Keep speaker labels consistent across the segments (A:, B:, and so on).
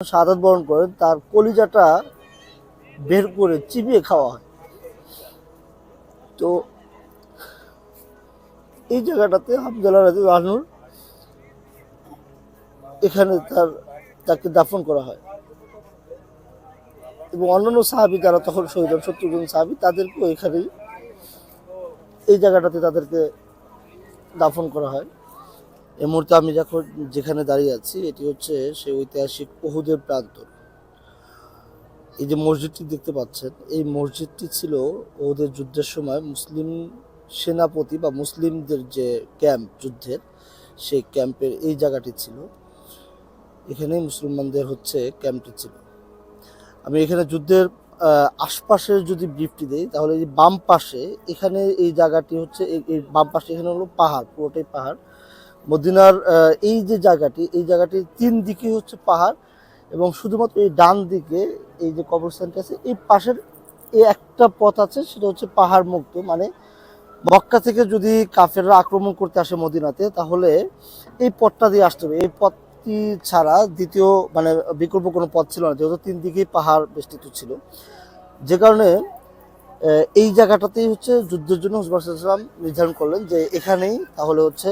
A: শাহাদাত বরণ করেন তার কলিজাটা বের করে চিবিয়ে খাওয়া হয়। তো এই জায়গাটাতে হামজালা রাজু রানুর এখানে তার, তাকে দাফন করা হয়। এবং অন্যান্য সাহাবি যারা তখন শহীদ হন, সত্তর সাহাবি, তাদেরকেও এখানেই এই জায়গাটাতে তাদেরকে দাফন করা হয়। এই মুহূর্তে আমি যখন যেখানে দাঁড়িয়ে আছি, এটি হচ্ছে সেই ঐতিহাসিক ওহুদের প্রান্তর এই যে মসজিদটি দেখতে পাচ্ছেন, এই মসজিদটি ছিল ওদের যুদ্ধের সময় মুসলিম সেনাপতি বা মুসলিমদের যে ক্যাম্প যুদ্ধের, সেই ক্যাম্পের এই জায়গাটি ছিল। এখানেই মুসলমানদের হচ্ছে ক্যাম্পটি ছিল। আমি এখানে যুদ্ধের আশপাশের যদি ব্রিফটি দিই, তাহলে এই বাম পাশে এখানে এই জায়গাটি হচ্ছে এই বাম পাশে এখানে হলো পাহাড়, পুরোটাই পাহাড়। মদিনার এই যে জায়গাটি, এই জায়গাটির তিন দিকে হচ্ছে পাহাড় এবং শুধুমাত্র এই ডান দিকে এই যে কবরস্থানটি আছে, এই পাশের এই একটা পথ আছে, সেটা হচ্ছে পাহাড় মুক্ত মানে মক্কা থেকে যদি কাফেররা আক্রমণ করতে আসে মদিনাতে, তাহলে এই পথটা দিয়ে আসতে হবে। এই পথটি ছাড়া দ্বিতীয় মানে বিকল্প কোনো পথ ছিল না, যেহেতু তিন দিকেই পাহাড় বেষ্টিত ছিল। যে কারণে এই জায়গাটাতেই হচ্ছে যুদ্ধের জন্য হুজবাসাম নির্ধারণ করলেন যে এখানেই তাহলে হচ্ছে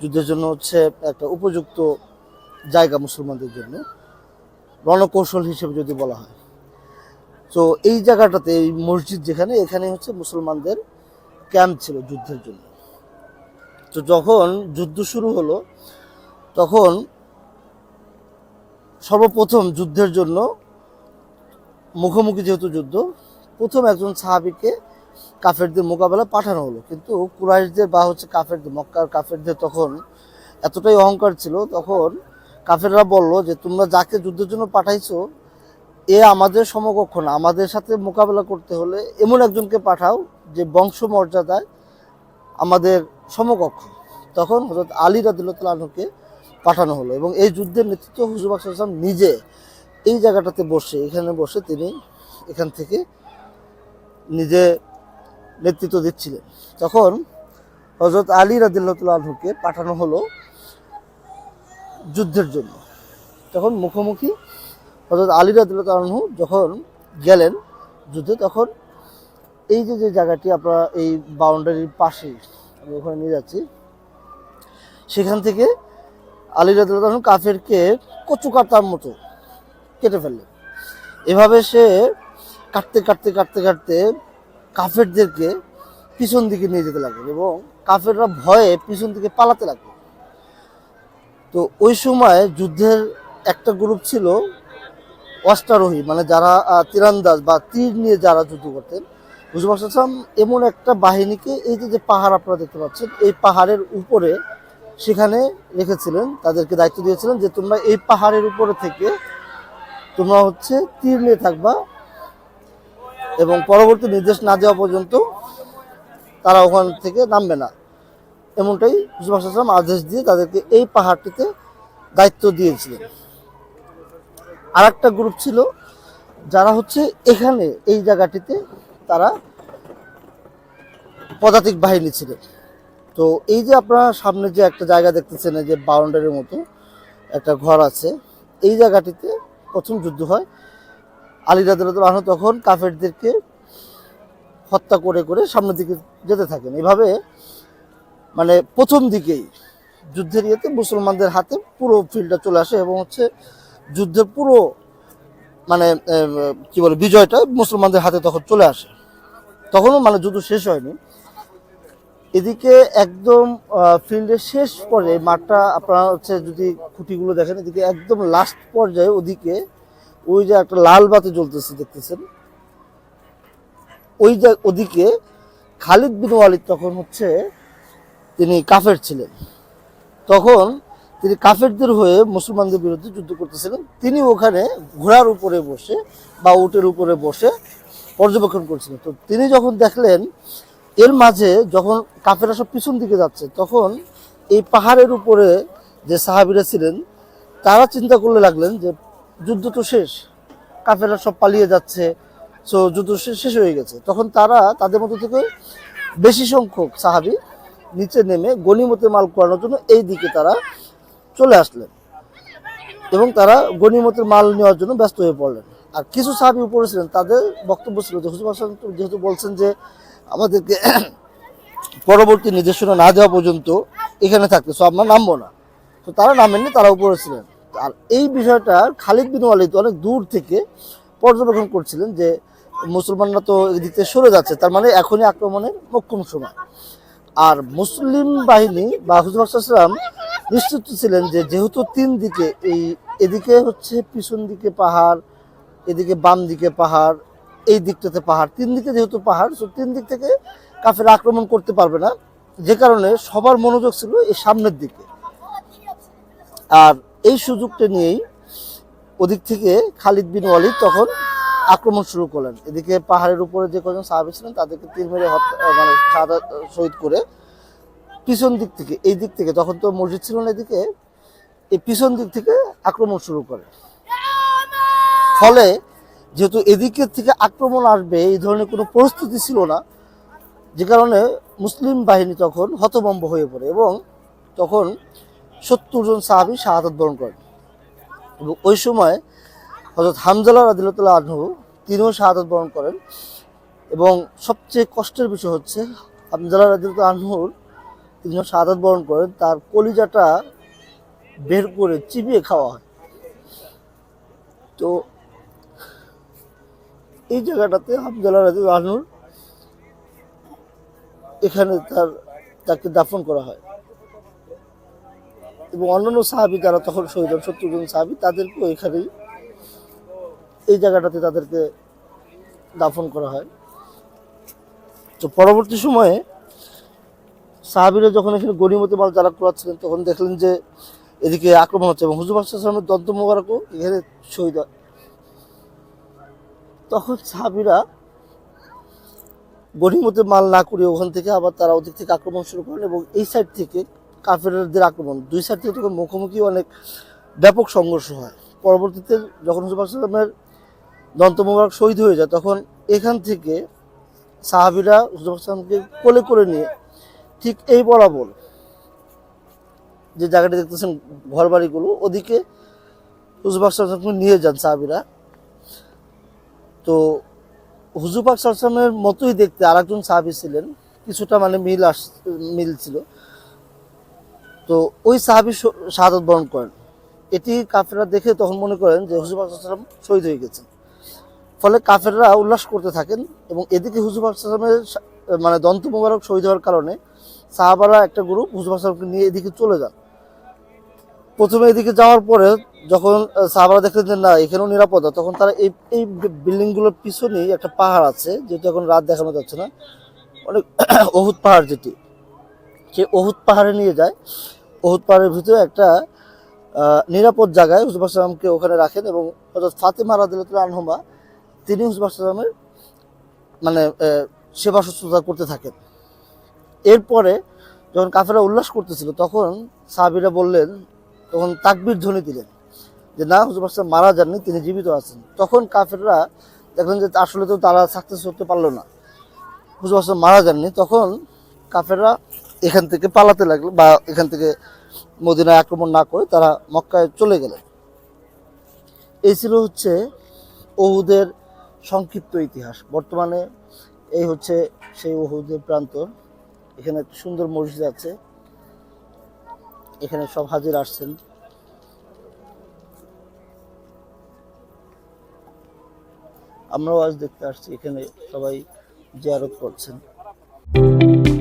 A: যুদ্ধের জন্য হচ্ছে একটা উপযুক্ত জায়গা মুসলমানদের জন্য, রণকৌশল হিসেবে যদি বলা হয়। তো এই জায়গাটাতে, এই মসজিদ যেখানে, এখানে হচ্ছে মুসলমানদের ক্যাম্প ছিল যুদ্ধের জন্য। তো যখন যুদ্ধ শুরু হলো, তখন সর্বপ্রথম যুদ্ধের জন্য মুখোমুখি যেহেতু যুদ্ধ, প্রথম একজন সাহাবিকে কাফেরদের মোকাবেলা পাঠানো হলো। কিন্তু কুরাইশদের বা হচ্ছে কাফেরদের, মক্কার কাফেরদের তখন এতটাই অহংকার ছিল, তখন কাফেররা বলল যে, তোমরা যাকে যুদ্ধের জন্য পাঠাইছো, এ আমাদের সমকক্ষ না। আমাদের সাথে মোকাবেলা করতে হলে এমন একজনকে পাঠাও যে বংশ মর্যাদায় আমাদের সমকক্ষ। তখন হজরত আলী রাদিল্লাহকে পাঠানো হলো এবং এই যুদ্ধের নেতৃত্ব হুজুর আসলাম নিজে এই জায়গাটাতে বসে, এখানে বসে তিনি এখান থেকে নিজে নেতৃত্ব দিচ্ছিলেন। তখন হজরত আলী রাদিল্লাহকে পাঠানো হলো যুদ্ধের জন্য। তখন মুখোমুখি হজরত আলী রাদিল্লাহু যখন গেলেন যুদ্ধে, তখন এই যে যে জায়গাটি আপনারা এই বাউন্ডারির পাশে আমি ওখানে নিয়ে যাচ্ছি, সেখান থেকে আলী রাদিল্লাহু কাফেরকে কচু কাটার মতো কেটে ফেললেন। এভাবে সে কাটতে কাটতে কাটতে কাটতে কাফেরদেরকে পিছন দিকে নিয়ে যেতে লাগলেন এবং কাফেররা ভয়ে পিছন দিকে পালাতে লাগল তো ওই সময় যুদ্ধের একটা গ্রুপ ছিল অস্টারোহী মানে যারা তীরন্দাজ বা তীর নিয়ে যারা যুদ্ধ করতেন, হুজুর আসলাম এমন একটা বাহিনীকে এই যে পাহাড় আপনারা দেখতে পাচ্ছেন, এই পাহাড়ের উপরে সেখানে রেখেছিলেন, তাদেরকে দায়িত্ব দিয়েছিলেন যে তোমরা এই পাহাড়ের উপরে থেকে তোমরা হচ্ছে তীর নিয়ে থাকবা এবং পরবর্তী নির্দেশ না দেওয়া পর্যন্ত তারা ওখান থেকে নামবে না। এমনটাই হুজুর আসলাম আদেশ দিয়ে তাদেরকে এই পাহাড়টিতে দায়িত্ব দিয়েছিলেন। আর একটা গ্রুপ ছিল যারা হচ্ছে এখানে এই জায়গাটিতে তারা পদাতিক বাহিনী ছিলেন তো এই যে আপনারা সামনে যে একটা জায়গা দেখতেছেন যে বাউন্ডারির মতো একটা ঘর আছে, এই জায়গাটিতে প্রথম যুদ্ধ হয় আলী রাদুল্লাহ তখন কাফেরদেরকে হত্যা করে করে সামনের দিকে যেতে থাকেন। এভাবে মানে প্রথম দিকেই যুদ্ধের ইয়েতে মুসলমানদের হাতে পুরো ফিল্ডটা চলে আসে এবং হচ্ছে যুদ্ধের পুরো মানে আহ, কি বলে বিজয়টা মুসলমানদের হাতে তখন চলে আসে। তখনও মানে যুদ্ধ শেষ হয়নি। এদিকে একদম ফিল্ডের শেষ পর্যায়ে মাঠটা আপনারা হচ্ছে যদি খুঁটিগুলো দেখেন এদিকে একদম লাস্ট পর্যায়ে ওদিকে ওই যে একটা লাল বাতি জ্বলতেছে, দেখতেছেন? ওই যে ওদিকে খালিদ বিন ওয়ালিদ তখন হচ্ছে তিনি কাফের ছিলেন। তখন তিনি কাফেরদের হয়ে মুসলমানদের বিরুদ্ধে যুদ্ধ করতেছিলেন। তিনি ওখানে ঘোড়ার উপরে বসে বা উটের উপরে বসে পর্যবেক্ষণ করছিলেন। তো তিনি যখন দেখলেন, এর মাঝে যখন কাফেরা সব পিছন দিকে যাচ্ছে, তখন এই পাহাড়ের উপরে যে সাহাবিরা ছিলেন, তারা চিন্তা করলে লাগলেন যে যুদ্ধ তো শেষ। কাফেরা সব পালিয়ে যাচ্ছে। সো যুদ্ধ শেষ হয়ে গেছে। তখন তারা তাদের মতো থেকে বেশি সংখ্যক সাহাবি নিচে নেমে গনিমতে মাল করানোর জন্য এই দিকে তারা চলে আসলেন। এবং তারা গণিমতের মাল নেওয়ার জন্য ব্যস্ত হয়ে পড়লেন। আর কিছু সাহাবি উপরে ছিলেন, তাদের বক্তব্য ছিল যে, হুজুর হাসান যেহেতু বলছেন যে, আমাদেরকে পরবর্তী নির্দেশনা না দেওয়া পর্যন্ত এখানে থাকতে। সো আমরা নামবো না। তো তারা নামেননি, তারা উপরে ছিলেন। আর এই বিষয়টা খালিদ বিন ওয়ালিদ অনেক দূর থেকে পর্যবেক্ষণ করছিলেন যে মুসলমানরা তো এদিক থেকে সরে যাচ্ছে, তার মানে এখনই আক্রমণের মোক্ষম সময়। আর মুসলিম বাহিনী বা হুজুরাম নিশ্চিত ছিলেন যে যেহেতু তিন দিকে এই এদিকে হচ্ছে পিছন দিকে পাহাড়, এদিকে বাম দিকে পাহাড়, এই দিকটাতে পাহাড়, তিন দিকে যেহেতু পাহাড়, তো তিন দিক থেকে কাফের আক্রমণ করতে পারবে না। যে কারণে সবার মনোযোগ ছিল এই সামনের দিকে। আর এই সুযোগটা নিয়েই ওদিক থেকে খালিদ বিন ওয়ালিদ তখন আক্রমণ শুরু করলেন। এদিকে পাহাড়ের উপরে যে কজন সাহাবি ছিলেন, তাদেরকে তীর মেরে মানে শহীদ করে পিছন দিক থেকে, এই দিক থেকে, তখন তো মসজিদ ছিল না এদিকে, এই পিছন দিক থেকে আক্রমণ শুরু করে। ফলে যেহেতু এদিকের থেকে আক্রমণ আসবে, এই ধরনের কোনো পরিস্থিতি ছিল না, যে কারণে মুসলিম বাহিনী তখন হতভম্ব হয়ে পড়ে এবং তখন সত্তর জন সাহাবি শাহাদত বরণ করেন। এবং ওই সময় হজরত হামজালা রাদিল্লাহ আনহু তিনিও শাহাদত বরণ করেন। এবং সবচেয়ে কষ্টের বিষয় হচ্ছে, হামজালা রাদিল্লাহ আনহুর তিনিও শাহাদত বরণ করেন, তার কলিজাটা বের করে চিবিয়ে খাওয়া হয়। তো এই জায়গাটাতে হামজালা রাদিল্লাহ আনহুর এখানে তার, তাকে দাফন করা হয়। এবং অন্যান্য সাহাবি যারা তখন শহীদ হন সত্তর সাহাবি তাদেরকেও এখানেই এই জায়গাটাতে তাদেরকে দাফন করা হয়। তো পরবর্তী সময়ে সাহাবিরা যখন এখানে গণিমতি মাল যারা করাচ্ছিলেন, তখন দেখলেন যে এদিকে আক্রমণ হচ্ছে এবং হুজুর আসলামের দন্ত মোবারকও এখানে শহীদ হয়। তখন সাহাবিরা গণিমতের মাল না করে ওখান থেকে আবার তারা ওদিক থেকে আক্রমণ শুরু করেন এবং এই সাইড থেকে কাফেরদের আক্রমণ। দুই সাইড থেকে তখন মুখোমুখি অনেক ব্যাপক সংঘর্ষ হয়। পরবর্তীতে যখন হুজুর দন্ত মোবারক শহীদ হয়ে যায়, তখন এখান থেকে সাহাবিরা হুজুর আসলামকে কোলে করে নিয়ে ঠিক এই বরাবর যে জায়গাটা দেখতেছেন ঘর বাড়িগুলো ওদিকে হুজুর আসলামকে নিয়ে যান সাহাবিরা। তো হুজুর পাক মতোই দেখতে আরেকজন সাহাবি ছিলেন। কিছুটা মানে মিল আস, মিল ছিল। তো ওই সাহাবি শাহাদত বরণ করেন। এটি কাফেররা দেখে তখন মনে করেন যে হুজুর পাক সাল্লাম শহীদ হয়ে গেছেন। ফলে কাফেররা উল্লাস করতে থাকেন এবং এদিকে হুজুর পাক সাল্লামের মানে দন্ত মোবারক শহীদ হওয়ার কারণে সাহাবারা একটা গ্রুপ হুজুর পাক সাল্লামকে নিয়ে এদিকে চলে যান। প্রথমে এদিকে যাওয়ার পরে যখন সাহাবারা দেখলেন যে না, এখানেও নিরাপদ তখন তারা এই এই বিল্ডিংগুলোর পিছনেই একটা পাহাড় আছে, যেহেতু এখন রাত দেখানো যাচ্ছে না, অনেক অহুত পাহাড় যেটি। সেই অহুত পাহাড়ে নিয়ে যায়। অহুত পাহাড়ের ভিতরে একটা নিরাপদ জায়গায় হুজুর সালামকে ওখানে রাখেন এবং হজরত ফাতেমা রাদিল্লাহ আনহুমা, তিনি হুজুর সালামের মানে সেবা শুশ্রূষা করতে থাকেন। এরপরে যখন কাফেরা উল্লাস করতেছিল, তখন সাহাবিরা বললেন, তখন তাকবির ধ্বনি দিলেন যে, না, হুজুর পাশা মারা যাননি, তিনি জীবিত আছেন। তখন কাফেররা দেখলেন যে, আসলে তো তারা সাকসেস হতে পারল না। হুজুর পাশা মারা যাননি। তখন কাফেররা এখান থেকে পালাতে লাগল বা এখান থেকে মদিনায় আক্রমণ না করে তারা মক্কায় চলে গেলেন। এই ছিল হচ্ছে ওহুদের সংক্ষিপ্ত ইতিহাস। বর্তমানে এই হচ্ছে সেই ওহুদের প্রান্তর। এখানে একটা সুন্দর মসজিদ আছে। এখানে সব হাজির আসছেন। আমরাও আজ দেখতে আসছি। এখানে সবাই জিয়ারত করছেন।